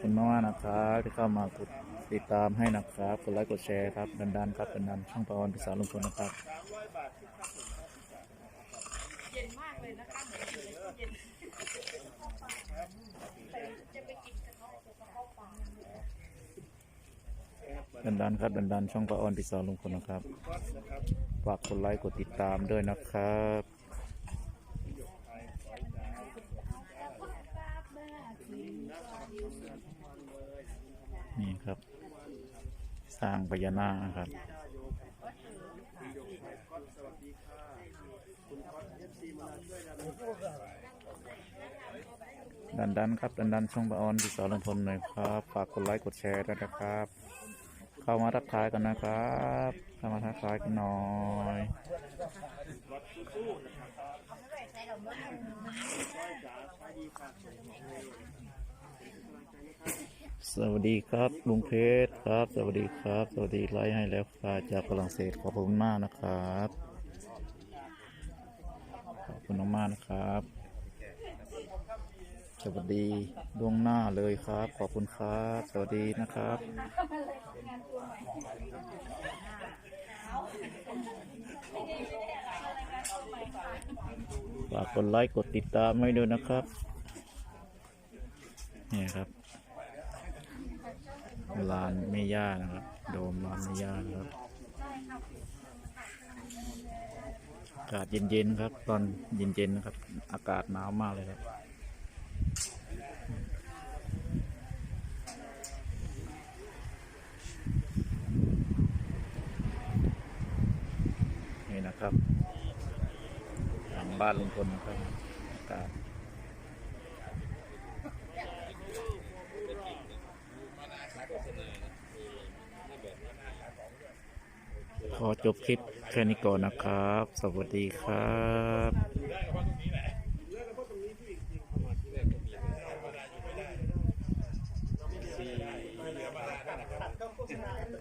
คุณมากนะครับที่เข้ามากดติดตามให้นะครับ กดไลค์กดแชร์ครับดันๆครับดันๆช่องปอนภาษาลุงพลนะครับเย็นมากเลยนะคะเหมือนอยู่ในตู้เย็นจะไปกินกระเพาะกระเพาะปลาดันๆครับดันๆช่องปอนภาษาลุงพลนะครับฝากกดไลค์กดติดตามด้วยนะครับ นี่ครับ สร้างพญานาคครับดันดันครับดันดันช่องปะออนที่สอนลงพลหน่อยครับ ฝากกดไลค์กดแชร์ด้วยนะครับ เข้ามาทักทายกันนะครับเข้ามาทักทายกันหน่อย สวัสดีครับลุงเพชรครับ สวัสดีครับ สวัสดีไลฟ์ให้แล้วครับจากฝรั่งเศสขอบคุณมากนะครับ ขอบคุณมากนะครับ สวัสดีล่วงหน้าเลยครับ ขอบคุณครับ สวัสดีนะครับ ฝากกดไลค์กดติดตามให้ด้วยนะครับ นี่ครับ ลานเมย่านะครับ โดมลานเมย่านะครับอากาศเย็นๆครับ ตอนเย็นๆนะครับ อากาศหนาวมากเลยครับนี่นะครับหลังบ้านลุงพลนะครับอากาศ ขอจบคลิปแค่นี้ก่อนนะครับ สวัสดีครับ